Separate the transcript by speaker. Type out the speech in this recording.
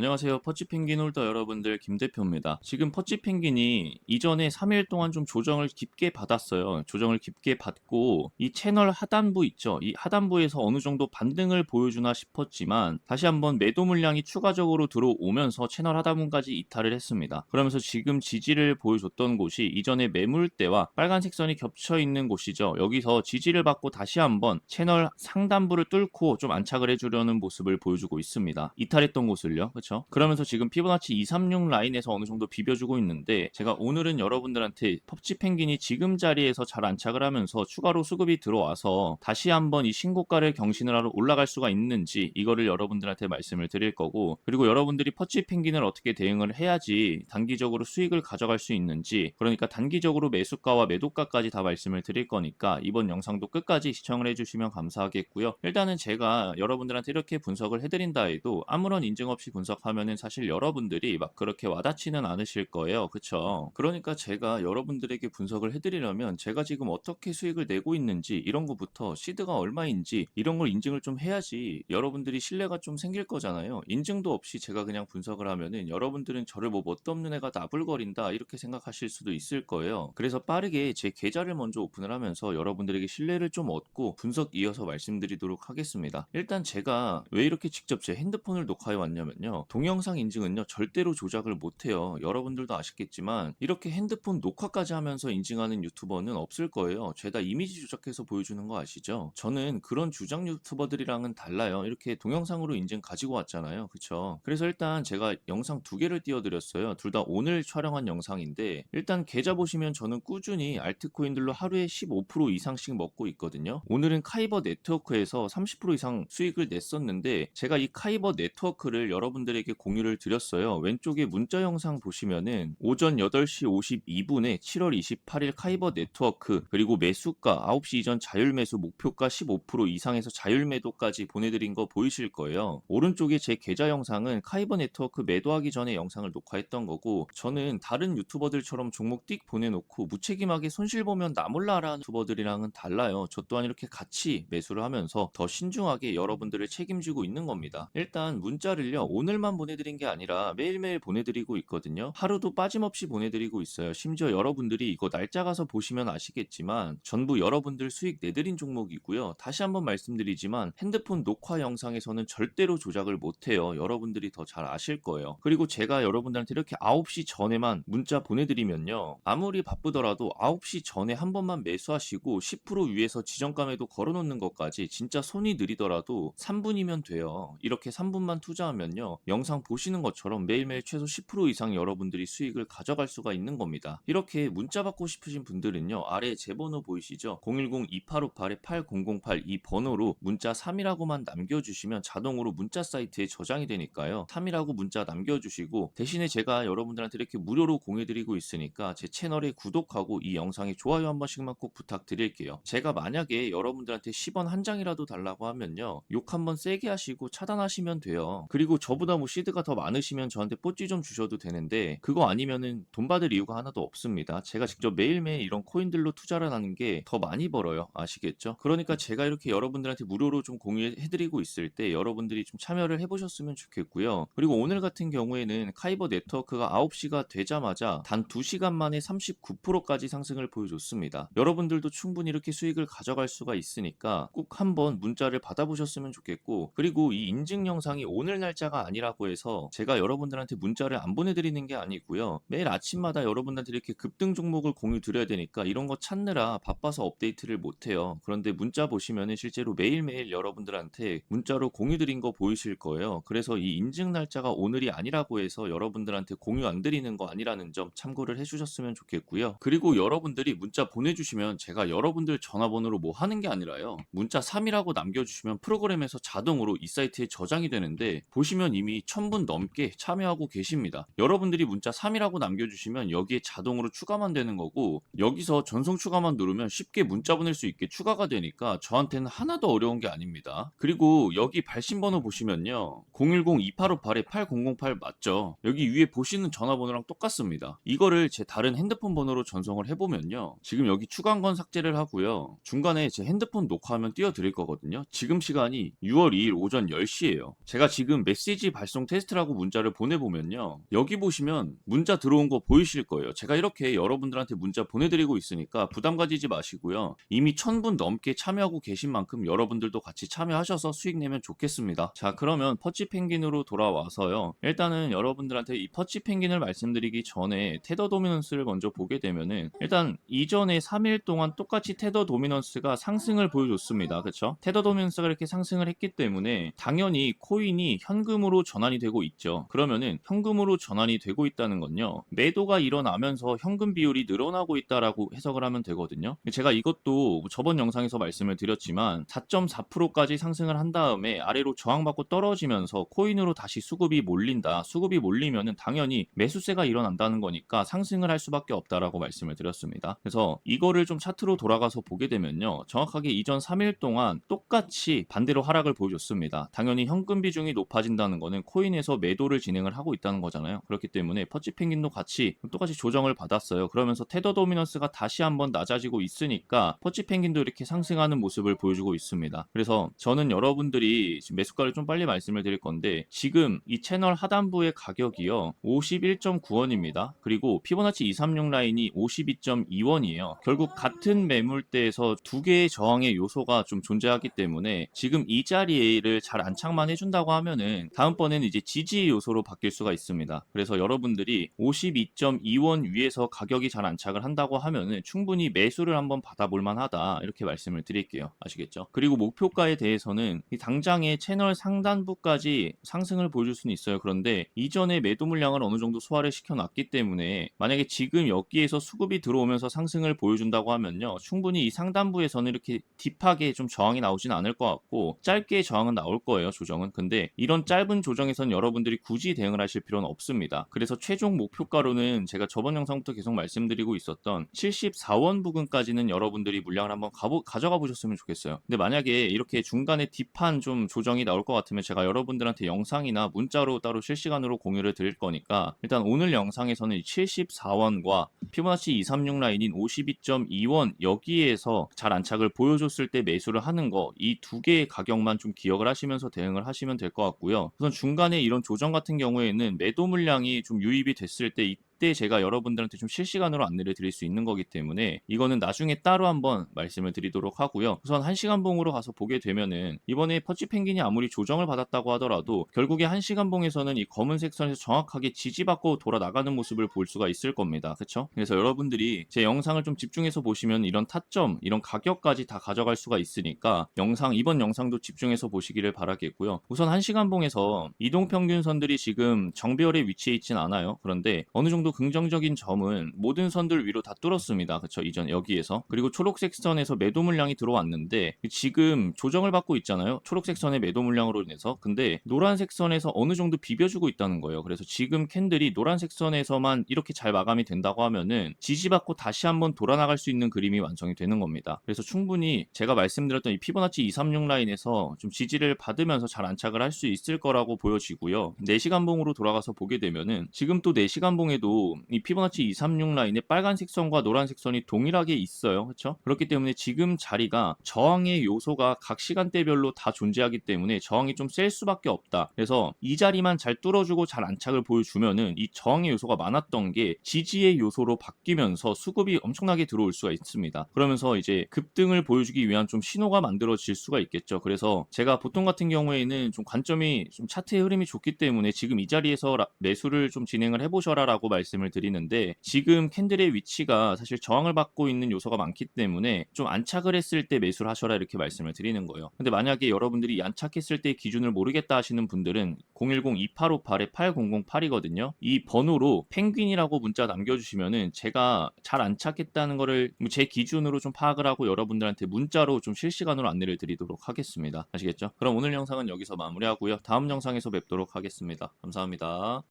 Speaker 1: 안녕하세요. 퍼치 펭귄 홀더 여러분들 김 대표입니다. 지금 퍼치 펭귄이 이전에 3일 동안 좀 조정을 깊게 받았어요. 조정을 깊게 받고 이 채널 하단부 있죠. 이 하단부에서 어느 정도 반등을 보여주나 싶었지만 다시 한번 매도 물량이 추가적으로 들어오면서 채널 하단부까지 이탈을 했습니다. 그러면서 지금 지지를 보여줬던 곳이 이전에 매물대와 빨간 색 선이 겹쳐 있는 곳이죠. 여기서 지지를 받고 다시 한번 채널 상단부를 뚫고 좀 안착을 해주려는 모습을 보여주고 있습니다. 이탈했던 곳을요. 그렇죠? 그러면서 지금 피보나치 236 라인에서 어느 정도 비벼주고 있는데 제가 오늘은 여러분들한테 펍지 펭귄이 지금 자리에서 잘 안착을 하면서 추가로 수급이 들어와서 다시 한번 이 신고가를 경신을 하러 올라갈 수가 있는지 이거를 여러분들한테 말씀을 드릴 거고 그리고 여러분들이 퍼치 펭귄을 어떻게 대응을 해야지 단기적으로 수익을 가져갈 수 있는지 그러니까 단기적으로 매수가와 매도가까지 다 말씀을 드릴 거니까 이번 영상도 끝까지 시청을 해주시면 감사하겠고요. 일단은 제가 여러분들한테 이렇게 분석을 해드린다 해도 아무런 인증 없이 분석 하면은 사실 여러분들이 막 그렇게 와닿지는 않으실 거예요. 그쵸? 그러니까 제가 여러분들에게 분석을 해드리려면 제가 지금 어떻게 수익을 내고 있는지 이런 거부터 시드가 얼마인지 이런 걸 인증을 좀 해야지 여러분들이 신뢰가 좀 생길 거잖아요. 인증도 없이 제가 그냥 분석을 하면은 여러분들은 저를 뭐 뭣도 없는 애가 나불거린다 이렇게 생각하실 수도 있을 거예요. 그래서 빠르게 제 계좌를 먼저 오픈을 하면서 여러분들에게 신뢰를 좀 얻고 분석 이어서 말씀드리도록 하겠습니다. 일단 제가 왜 이렇게 직접 제 핸드폰을 녹화해 왔냐면요. 동영상 인증은요 절대로 조작을 못해요. 여러분들도 아시겠지만 이렇게 핸드폰 녹화까지 하면서 인증하는 유튜버는 없을 거예요. 죄다 이미지 조작해서 보여주는 거 아시죠? 저는 그런 주장 유튜버들이랑은 달라요. 이렇게 동영상으로 인증 가지고 왔잖아요. 그쵸? 그래서 일단 제가 영상 두 개를 띄워드렸어요. 둘 다 오늘 촬영한 영상인데 일단 계좌 보시면 저는 꾸준히 알트코인들로 하루에 15% 이상씩 먹고 있거든요. 오늘은 카이버 네트워크에서 30% 이상 수익을 냈었는데 제가 이 카이버 네트워크를 여러분들 에게 공유를 드렸어요. 왼쪽에 문자 영상 보시면은 오전 8시 52분에 7월 28일 카이버 네트워크 그리고 매수가 9시 이전 자율 매수 목표가 15% 이상에서 자율 매도까지 보내드린 거 보이실 거예요. 오른쪽에 제 계좌 영상은 카이버 네트워크 매도하기 전에 영상을 녹화했던 거고 저는 다른 유튜버들처럼 종목 띡 보내놓고 무책임하게 손실 보면 나 몰라라는 유튜버들이랑은 달라요. 저 또한 이렇게 같이 매수를 하면서 더 신중하게 여러분들을 책임지고 있는 겁니다. 일단 문자를요 오늘 만 보내드린 게 아니라 매일매일 보내드리고 있거든요. 하루도 빠짐없이 보내드리고 있어요. 심지어 여러분들이 이거 날짜 가서 보시면 아시겠지만 전부 여러분들 수익 내드린 종목이고요. 다시 한번 말씀드리지만 핸드폰 녹화 영상에서는 절대로 조작을 못해요. 여러분들이 더 잘 아실 거예요. 그리고 제가 여러분들한테 이렇게 9시 전에만 문자 보내드리면요. 아무리 바쁘더라도 9시 전에 한 번만 매수하시고 10% 위에서 지정가 매도 걸어놓는 것까지 진짜 손이 느리더라도 3분이면 돼요. 이렇게 3분만 투자하면요. 영상 보시는 것처럼 매일매일 최소 10% 이상 여러분들이 수익을 가져갈 수가 있는 겁니다. 이렇게 문자 받고 싶으신 분들은요. 아래 제 번호 보이시죠? 010-2858-8008 이 번호로 문자 3이라고만 남겨주시면 자동으로 문자 사이트에 저장이 되니까요. 3이라고 문자 남겨주시고 대신에 제가 여러분들한테 이렇게 무료로 공유드리고 있으니까 제 채널에 구독하고 이 영상에 좋아요 한 번씩만 꼭 부탁드릴게요. 제가 만약에 여러분들한테 10원 한 장이라도 달라고 하면요. 욕 한번 세게 하시고 차단하시면 돼요. 그리고 저보다 뭐 시드가 더 많으시면 저한테 뽀찌 좀 주셔도 되는데 그거 아니면은 돈 받을 이유가 하나도 없습니다. 제가 직접 매일매일 이런 코인들로 투자를 하는 게 더 많이 벌어요. 아시겠죠? 그러니까 제가 이렇게 여러분들한테 무료로 좀 공유해드리고 있을 때 여러분들이 좀 참여를 해보셨으면 좋겠고요. 그리고 오늘 같은 경우에는 카이버 네트워크가 9시가 되자마자 단 2시간 만에 39%까지 상승을 보여줬습니다. 여러분들도 충분히 이렇게 수익을 가져갈 수가 있으니까 꼭 한번 문자를 받아보셨으면 좋겠고 그리고 이 인증 영상이 오늘 날짜가 아니라 고 해서 제가 여러분들한테 문자를 안 보내드리는 게 아니고요. 매일 아침마다 여러분들한테 이렇게 급등 종목을 공유 드려야 되니까 이런 거 찾느라 바빠서 업데이트를 못해요. 그런데 문자 보시면은 실제로 매일매일 여러분들한테 문자로 공유 드린 거 보이실 거예요. 그래서 이 인증 날짜가 오늘이 아니라고 해서 여러분들한테 공유 안 드리는 거 아니라는 점 참고를 해주셨으면 좋겠고요. 그리고 여러분들이 문자 보내주시면 제가 여러분들 전화번호로 뭐 하는 게 아니라요. 문자 3이라고 남겨주시면 프로그램에서 자동으로 이 사이트에 저장이 되는데 보시면 이미 1000분 넘게 참여하고 계십니다. 여러분들이 문자 3이라고 남겨주시면 여기에 자동으로 추가만 되는 거고 여기서 전송 추가만 누르면 쉽게 문자 보낼 수 있게 추가가 되니까 저한테는 하나도 어려운 게 아닙니다. 그리고 여기 발신번호 보시면요. 010-2858-8008 맞죠? 여기 위에 보시는 전화번호랑 똑같습니다. 이거를 제 다른 핸드폰 번호로 전송을 해보면요. 지금 여기 추가한 건 삭제를 하고요. 중간에 제 핸드폰 녹화하면 띄워드릴 거거든요. 지금 시간이 6월 2일 오전 10시예요. 제가 지금 메시지 발신 발송 테스트라고 문자를 보내보면요. 여기 보시면 문자 들어온 거 보이실 거예요. 제가 이렇게 여러분들한테 문자 보내드리고 있으니까 부담 가지지 마시고요. 이미 1000분 넘게 참여하고 계신 만큼 여러분들도 같이 참여하셔서 수익 내면 좋겠습니다. 자, 그러면 퍼치 펭귄으로 돌아와서요. 일단은 여러분들한테 이 퍼치 펭귄을 말씀드리기 전에 테더 도미넌스를 먼저 보게 되면은 일단 이전에 3일 동안 똑같이 테더 도미넌스가 상승을 보여줬습니다. 그쵸? 테더 도미넌스가 이렇게 상승을 했기 때문에 당연히 코인이 현금으로 전환이 되고 있죠. 그러면은 현금으로 전환이 되고 있다는 건요. 매도가 일어나면서 현금 비율이 늘어나고 있다라고 해석을 하면 되거든요. 제가 이것도 저번 영상에서 말씀을 드렸지만 4.4%까지 상승을 한 다음에 아래로 저항받고 떨어지면서 코인으로 다시 수급이 몰린다. 수급이 몰리면은 당연히 매수세가 일어난다는 거니까 상승을 할 수밖에 없다라고 말씀을 드렸습니다. 그래서 이거를 좀 차트로 돌아가서 보게 되면요. 정확하게 이전 3일 동안 똑같이 반대로 하락을 보여줬습니다. 당연히 현금 비중이 높아진다는 거는 코인에서 매도를 진행을 하고 있다는 거잖아요. 그렇기 때문에 퍼치 펭귄도 같이 똑같이 조정을 받았어요. 그러면서 테더 도미넌스가 다시 한번 낮아지고 있으니까 퍼치 펭귄도 이렇게 상승하는 모습을 보여주고 있습니다. 그래서 저는 여러분들이 매수가를 좀 빨리 말씀을 드릴 건데 지금 이 채널 하단부의 가격이요 51.9원입니다. 그리고 피보나치 236 라인이 52.2원이에요. 결국 같은 매물대에서 두 개의 저항의 요소가 좀 존재하기 때문에 지금 이 자리를 잘 안착만 해준다고 하면은 다음번 에는 이제 지지 요소로 바뀔 수가 있습니다. 그래서 여러분들이 52.2원 위에서 가격이 잘 안착을 한다고 하면은 충분히 매수를 한번 받아볼 만하다 이렇게 말씀을 드릴게요. 아시겠죠? 그리고 목표가에 대해서는 이 당장의 채널 상단부까지 상승을 보여줄 수는 있어요. 그런데 이전에 매도 물량을 어느 정도 소화를 시켜놨기 때문에 만약에 지금 여기에서 수급이 들어오면서 상승을 보여준다고 하면요. 충분히 이 상단부에서는 이렇게 딥하게 좀 저항이 나오진 않을 것 같고 짧게 저항은 나올 거예요. 조정은. 근데 이런 짧은 조정 에선 여러분들이 굳이 대응을 하실 필요는 없습니다. 그래서 최종 목표가로는 제가 저번 영상부터 계속 말씀드리고 있었던 74원 부근까지는 여러분들이 물량을 한번 가보, 가져가 보셨으면 좋겠어요. 근데 만약에 이렇게 중간에 딥한 좀 조정이 나올 것 같으면 제가 여러분들한테 영상이나 문자로 따로 실시간으로 공유를 드릴 거니까 일단 오늘 영상에서는 74원과 피보나치 236 라인인 52.2원 여기에서 잘 안착을 보여줬을 때 매수를 하는 거 이 두 개의 가격만 좀 기억을 하시면서 대응을 하시면 될 것 같고요. 우선 중 간에 이런 조정 같은 경우에는 매도 물량이 좀 유입이 됐을 때 이 때 제가 여러분들한테 좀 실시간으로 안내를 드릴 수 있는 거기 때문에 이거는 나중에 따로 한번 말씀을 드리도록 하고요. 우선 한시간 봉으로 가서 보게 되면은 이번에 퍼치 펭귄이 아무리 조정을 받았다고 하더라도 결국에 한시간 봉에서는 이 검은색 선에서 정확하게 지지받고 돌아 나가는 모습을 볼 수가 있을 겁니다. 그렇죠? 그래서 여러분들이 제 영상을 좀 집중해서 보시면 이런 타점, 이런 가격까지 다 가져갈 수가 있으니까 영상 이번 영상도 집중해서 보시기를 바라겠고요. 우선 한시간 봉에서 이동 평균선들이 지금 정배열에 위치해 있진 않아요. 그런데 어느 정도 긍정적인 점은 모든 선들 위로 다 뚫었습니다. 그쵸? 이전 여기에서. 그리고 초록색 선에서 매도 물량이 들어왔는데 지금 조정을 받고 있잖아요. 초록색 선의 매도 물량으로 인해서. 근데 노란색 선에서 어느 정도 비벼주고 있다는 거예요. 그래서 지금 캔들이 노란색 선에서만 이렇게 잘 마감이 된다고 하면은 지지받고 다시 한번 돌아나갈 수 있는 그림이 완성이 되는 겁니다. 그래서 충분히 제가 말씀드렸던 이 피보나치 236 라인에서 좀 지지를 받으면서 잘 안착을 할 수 있을 거라고 보여지고요. 4시간 봉으로 돌아가서 보게 되면은 지금 또 4시간 봉에도 이 피보나치 236 라인의 빨간색 선과 노란색 선이 동일하게 있어요. 그렇죠? 그렇기 때문에 지금 자리가 저항의 요소가 각 시간대별로 다 존재하기 때문에 저항이 좀 셀 수밖에 없다. 그래서 이 자리만 잘 뚫어주고 잘 안착을 보여주면은 이 저항의 요소가 많았던 게 지지의 요소로 바뀌면서 수급이 엄청나게 들어올 수가 있습니다. 그러면서 이제 급등을 보여주기 위한 좀 신호가 만들어질 수가 있겠죠. 그래서 제가 보통 같은 경우에는 좀 관점이 좀 차트의 흐름이 좋기 때문에 지금 이 자리에서 라- 매수를 좀 진행을 해보셔라라고 말씀을 드리는데 지금 캔들의 위치가 사실 저항을 받고 있는 요소가 많기 때문에 좀 안착을 했을 때 매수를 하셔라 이렇게 말씀을 드리는 거예요. 근데 만약에 여러분들이 안착했을 때 기준을 모르겠다 하시는 분들은 010-2858-8008이거든요. 이 번호로 펭귄이라고 문자 남겨주시면은 제가 잘 안착했다는 거를 제 기준으로 좀 파악을 하고 여러분들한테 문자로 좀 실시간으로 안내를 드리도록 하겠습니다. 아시겠죠? 그럼 오늘 영상은 여기서 마무리하고요. 다음 영상에서 뵙도록 하겠습니다. 감사합니다.